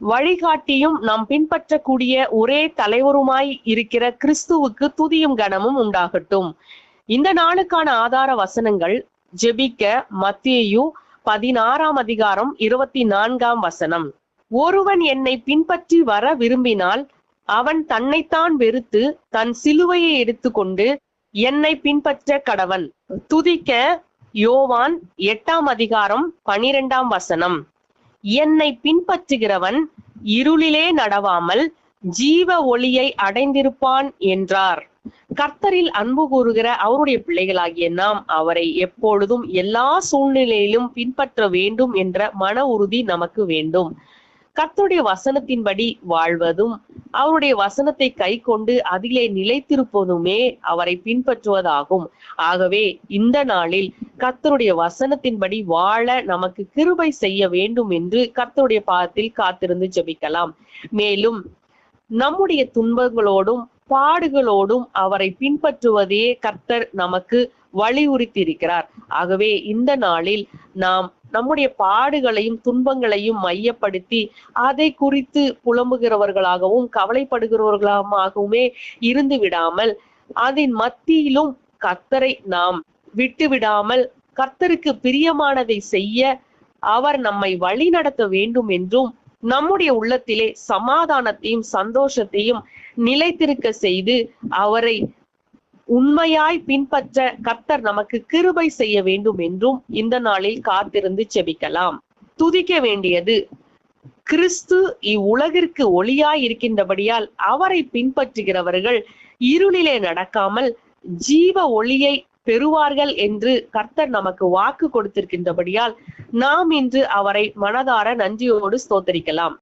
வழிகாட்டியும் நாம் பின்பற்றக்கூடிய ஒரே தலைவருமாய் இருக்கிற கிறிஸ்துவுக்கு துதியும் கனமும் உண்டாகட்டும். இந்த நாளுக்கான ஆதார வசனங்கள் ஜெபிக்க மத்தியு பதினாறாம் அதிகாரம் இருபத்தி நான்காம் வசனம். ஒருவன் என்னை பின்பற்றி வர விரும்பினால் அவன் தன்னைத்தான் வெறுத்து தன் சிலுவையை எடுத்துக்கொண்டு என்னை பின்பற்ற கடவன். துதிக்க யோவான் எட்டாம் அதிகாரம் பனிரெண்டாம் வசனம். என்னை பின்பற்றுகிறவன் இருளிலே நடவாமல் ஜீவ ஒளியை அடைந்திருப்பான் என்றார். கர்த்தரில் அன்பு கூறுகிற அவருடைய பிள்ளைகளாகிய நாம் அவரை எப்பொழுதும் எல்லா சூழ்நிலையிலும் பின்பற்ற வேண்டும் என்ற மன உறுதி நமக்கு வேண்டும். கர்த்தருடைய வசனத்தின்படி வாழ்வதும் அவருடைய வசனத்தை கை கொண்டு அதிலே நிலைத்திருப்பதுமே அவரை பின்பற்றுவதாகும். ஆகவே இந்த நாளில் கர்த்தருடைய வசனத்தின்படி வாழ நமக்கு கிருபை செய்ய வேண்டும் என்று கர்த்தருடைய பாதத்தில் காத்திருந்து ஜெபிக்கலாம். மேலும் நம்முடைய துன்பங்களோடும் பாடுகளோடும் அவரை பின்பற்றுவதே கர்த்தர் நமக்கு வலியுறுத்தியிருக்கிறார் ஆகவே இந்த நாளில் நாம் நம்முடைய பாடுகளையும் துன்பங்களையும் மையப்படுத்தி அதை குறித்து புலம்புகிறவர்களாகவும் கவலைப்படுகிறவர்களாகவுமே இருந்து விடாமல் அதன் மத்தியிலும் கர்த்தரை நாம் விட்டு விடாமல் கர்த்தருக்கு பிரியமானதை செய்ய அவர் நம்மை வழி நடத்த வேண்டும் என்றும் நம்முடைய உள்ளத்திலே சமாதானத்தையும் சந்தோஷத்தையும் நிலைத்திருக்க செய்து அவரை உண்மையாய் பின்பற்ற கர்த்தர் நமக்கு கிருபை செய்ய வேண்டும் என்றும் இந்த நாளில் காத்திருந்து செபிக்கலாம். துதிக்க வேண்டியது கிறிஸ்து இவ்வுலகிற்கு ஒளியாய் இருக்கின்றபடியால் அவரை பின்பற்றுகிறவர்கள் இருளிலே நடக்காமல் ஜீவ ஒளியை பெறுவார்கள் என்று கர்த்தர் நமக்கு வாக்கு கொடுத்திருக்கின்றபடியால் நாம் இன்று அவரை மனதார நன்றியோடு ஸ்தோத்தரிக்கலாம்.